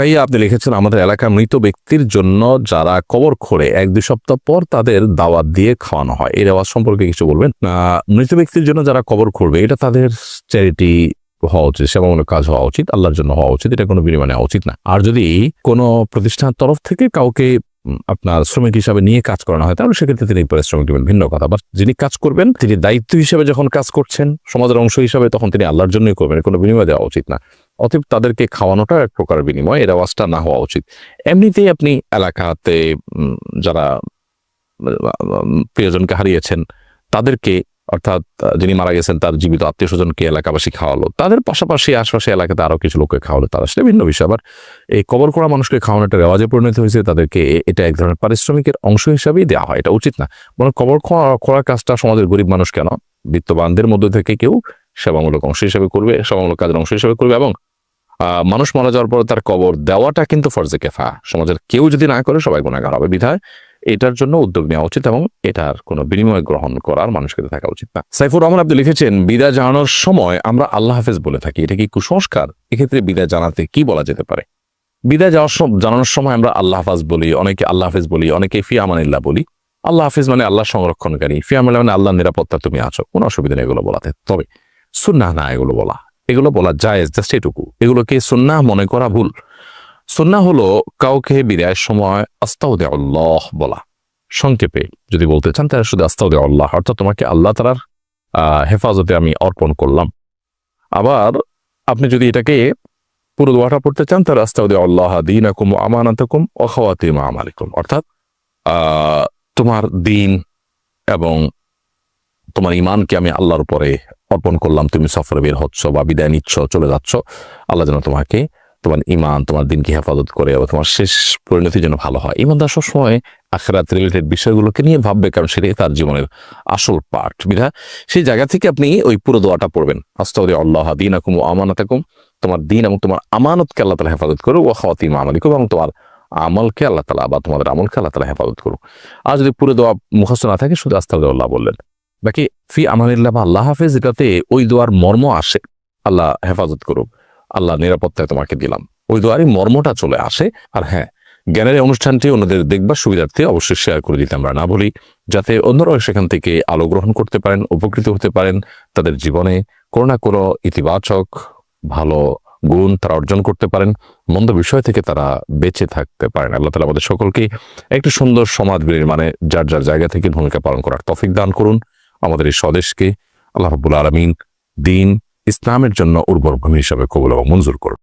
রোকাইয়া আপনি লিখেছেন, আমাদের এলাকার মৃত ব্যক্তির জন্য যারা কবর খোঁড়ে, এক দুই সপ্তাহ পর তাদের দাওয়াত দিয়ে খাওয়ানো হয়। এই রেওয়াজ সম্পর্কে কিছু বলবেন? মৃত ব্যক্তির জন্য যারা কবর খুঁড়বে, এটা তাদের চ্যারিটি হওয়া উচিত, সেবামূলক কাজ হওয়া উচিত, আল্লাহর জন্য হওয়া উচিত, এটা কোনো বিনিময় নেওয়া উচিত না। আর যদি কোনো প্রতিষ্ঠান তরফ থেকে কাউকে আপনার শ্রমিক হিসাবে নিয়ে কাজ করানো হয়, তাহলে সেক্ষেত্রে তিনি পারিশ্রমিক দেবেন ভিন্ন কথা। বাট যিনি কাজ করবেন, তিনি দায়িত্ব হিসেবে যখন কাজ করছেন, সমাজের অংশ হিসাবে তখন তিনি আল্লাহর জন্যই করবেন, কোনো বিনিময় দেওয়া উচিত না। অতএব তাদেরকে খাওয়ানোটা এক প্রকার বিনিময় এর আওয়াজটা না হওয়া উচিত। এমনিতেই আপনি এলাকাতে যারা প্রিয়জনকে হারিয়েছেন, তাদেরকে, অর্থাৎ, যিনি মারা গেছেন, তার জীবিত আত্মীয় স্বজনকে এলাকাবাসী খাওয়ালো, তাদের পাশাপাশি আশপাশে এলাকাতে আরও কিছু লোককে খাওয়ালো, তারা সেটা ভিন্ন বিষয়। আবার এই কবর করা মানুষকে খাওয়ানোটা রেওয়াজে পরিণত হয়েছে, তাদেরকে এটা এক ধরনের পারিশ্রমিকের অংশ হিসাবেই দেওয়া হয়, এটা উচিত না। বরং কবর করার কাজটা সমাজের গরিব মানুষ কেন? বিত্তবানদের মধ্যে থেকে কেউ সেবামূলক অংশ হিসাবে করবে, সেবামূলক কাজের অংশ হিসাবে করবে এবং মানুষ মারা যাওয়ার পরে তার কবর দেওয়াটা কিন্তু ফরজে কেফা। সমাজের কেউ যদি না করে, সবাই গুণাগার হবে। বিধায় এটার জন্য উদ্যোগ নেওয়া উচিত এবং এটার কোনো বিনিময় গ্রহণ করার মানুষকে থাকা উচিত না। সাইফুর রহমান আপনি লিখেছেন, বিদায় জানানোর সময় আমরা আল্লাহ হাফেজ বলে থাকি। এটা কি কুসংস্কার? এক্ষেত্রে বিদায় জানাতে কি বলা যেতে পারে? বিদায় যাওয়ার জানানোর সময় আমরা আল্লাহ হাফাজ বলি, অনেকে আল্লাহ হাফেজ বলি, অনেকে ফি আমানিল্লাহ বলি। আল্লাহ হাফিজ মানে আল্লাহ সংরক্ষণকারী ফি আমানিল্লাহ মানে আল্লাহ নিরাপত্তা তুমি আছো। কোনো অসুবিধা নেই এগুলো বলাতে। তবে সুন্নাহ না এগুলো বলা। এগুলো বলা যায়, জাস্ট এটুকু। এগুলোকে সুন্নাহ মনে করা ভুল। সুন্নাহ হলো কাউকে বিদায়ের সময় আস্তাউদে আল্লাহ বলা। সংক্ষেপে যদি বলতে চান, তাহলে শুধু আস্তাউদে আল্লাহ অর্থাৎ তোমাকে আল্লাহ তালার হেফাজতে আমি অর্পণ করলাম। আবার আপনি যদি এটাকে পুরো দোয়াটা পড়তে চান, তাহলে আস্তাউদে আল্লাহ দিন আকুম আমানাতাকুম অখাওয়াতিম আমালিকুম। অর্থাৎ তোমার দিন এবং তোমার ইমানকে আমি আল্লাহর উপরে অর্পণ করলাম, তুমি সফরে বের হচ্ছ বা বিদায় নিচ্ছ, চলে যাচ্ছ। আল্লাহ যেন তোমাকে তোমার ইমান তোমার দিনকে হেফাজত করে এবং তোমার শেষ পরিণতি যেন ভালো হয়। ইমানদার সবসময় আখেরাত রিলেটেড বিষয়গুলোকে নিয়ে ভাববে, কারণ সেটাই তার জীবনের আসল পার্ট বিধা, সেই জায়গা থেকে আপনি ওই পুরো দোয়াটা পড়বেন। আস্তাউদি আল্লাহ দিন আকুম ও আমানাতাকুম। তোমার দিন এবং তোমার আমানতকে আল্লাহ তালা হেফাজত করো ও খাওয়াতিম আমালিকুম এবং তোমার আমলকে আল্লাহ তালা বা তোমাদের আমলকে আল্লাহ তালা হেফাজত করো আর যদি পুরো দোয়া মুখস্থ না থাকে, শুধু আস্তাউদি আল্লাহ বললেন। বাকি ফি আমানিল্লাহ আল্লাহ হাফেজ, এটাতে ওই দোয়ার মর্ম আসে। আল্লাহ হেফাজত করুক। আল্লাহ নিরাপত্তায় তোমাকে দিলাম। ওই দোয়ারই মর্মটা চলে আসে। আর হ্যাঁ জ্ঞানের অনুষ্ঠানটি অন্যদের দেখবার সুবিধার্থে অবশ্যই শেয়ার করে দিতে আমরা না বলি, যাতে অন্যরাও সেখান থেকে আলো গ্রহণ করতে পারেন, উপকৃত হতে পারেন, তাদের জীবনে কোনো না কোনো ইতিবাচক, ভালো গুণ তারা অর্জন করতে পারেন, মন্দ বিষয় থেকে তারা বেঁচে থাকতে পারেন। আল্লাহ তালা আমাদের সকলকে একটি সুন্দর সমাজ মানে যার যার জায়গা থেকে ভূমিকা পালন করার তফিক দান করুন। আমাদের এই স্বদেশকে আল্লাহ রবুল আলমিন দিন ইসলামের জন্য উর্বর ভূমি হিসাবে কবুল এবং মঞ্জুর করুন।